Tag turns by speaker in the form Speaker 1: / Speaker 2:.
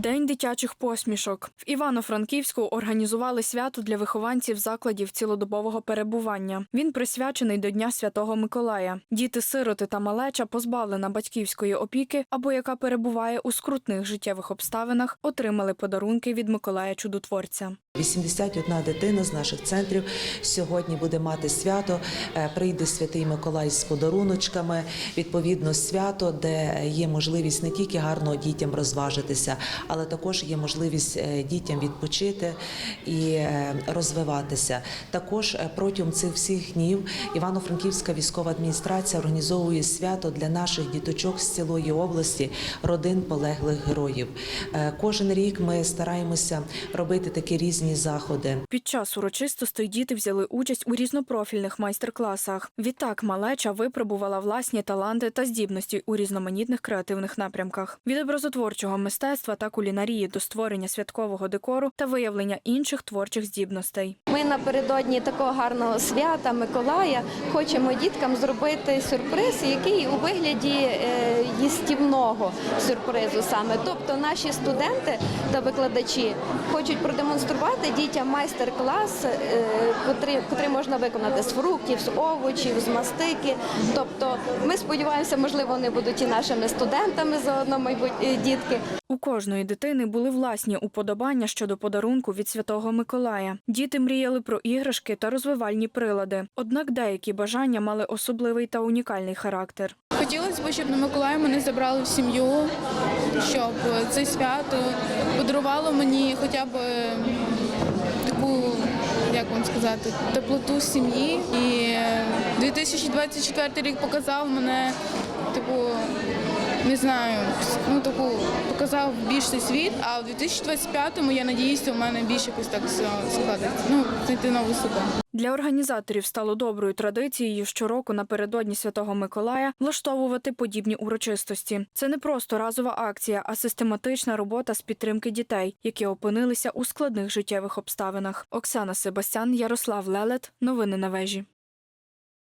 Speaker 1: День дитячих посмішок в Івано-Франківську організували свято для вихованців закладів цілодобового перебування. Він присвячений до Дня Святого Миколая. Діти-сироти та малеча, позбавлена батьківської опіки або яка перебуває у скрутних життєвих обставинах, отримали подарунки від Миколая Чудотворця.
Speaker 2: 81 дитина з наших центрів сьогодні буде мати свято. Е, Прийде святий Миколай з подаруночками. Відповідно, свято, де є можливість не тільки гарно дітям розважитися, але також є можливість е, дітям відпочити і е, розвиватися. Також е, протягом цих всіх днів Івано-Франківська військова адміністрація організовує свято для наших діточок з цілої області, родин полеглих героїв. Кожен рік ми стараємося робити такі різні заходи.
Speaker 1: Під час урочистостей діти взяли участь у різнопрофільних майстер-класах. Відтак малеча випробувала власні таланти та здібності у різноманітних креативних напрямках від образотворчого мистецтва та кулінарії до створення святкового декору та виявлення інших творчих здібностей.
Speaker 3: Ми напередодні такого гарного свята Миколая хочемо діткам зробити сюрприз, який у вигляді е, їстівного сюрпризу саме. Тобто наші студенти та викладачі хочуть продемонструвати дітям майстер-клас, е, котрий, котрий можна виконати з фруктів, з овочів, з мастики. Тобто, ми сподіваємося, можливо, вони будуть і нашими студентами заодно майбутні дітки.
Speaker 1: У кожної дитини були власні уподобання щодо подарунку від святого Миколая. Діти мріяли про іграшки та розвивальні прилади. Однак деякі бажання мали особливий та унікальний характер.
Speaker 4: Хотілося б, щоб на Миколая мене забрали в сім'ю, щоб це свято подарувало мені хоча б таку, як вам сказати, теплоту сім'ї. І 2024 рік показав мене таку, не знаю, ну таку показав більший світ, а в 2025-му я надіюся, у мене більше якось так все складеться. Ну, знайти нову себе.
Speaker 1: Для організаторів стало доброю традицією щороку напередодні Святого Миколая влаштовувати подібні урочистості. Це не просто разова акція, а систематична робота з підтримки дітей, які опинилися у складних життєвих обставинах. Оксана Себастян, Ярослав Лелет. Новини на вежі.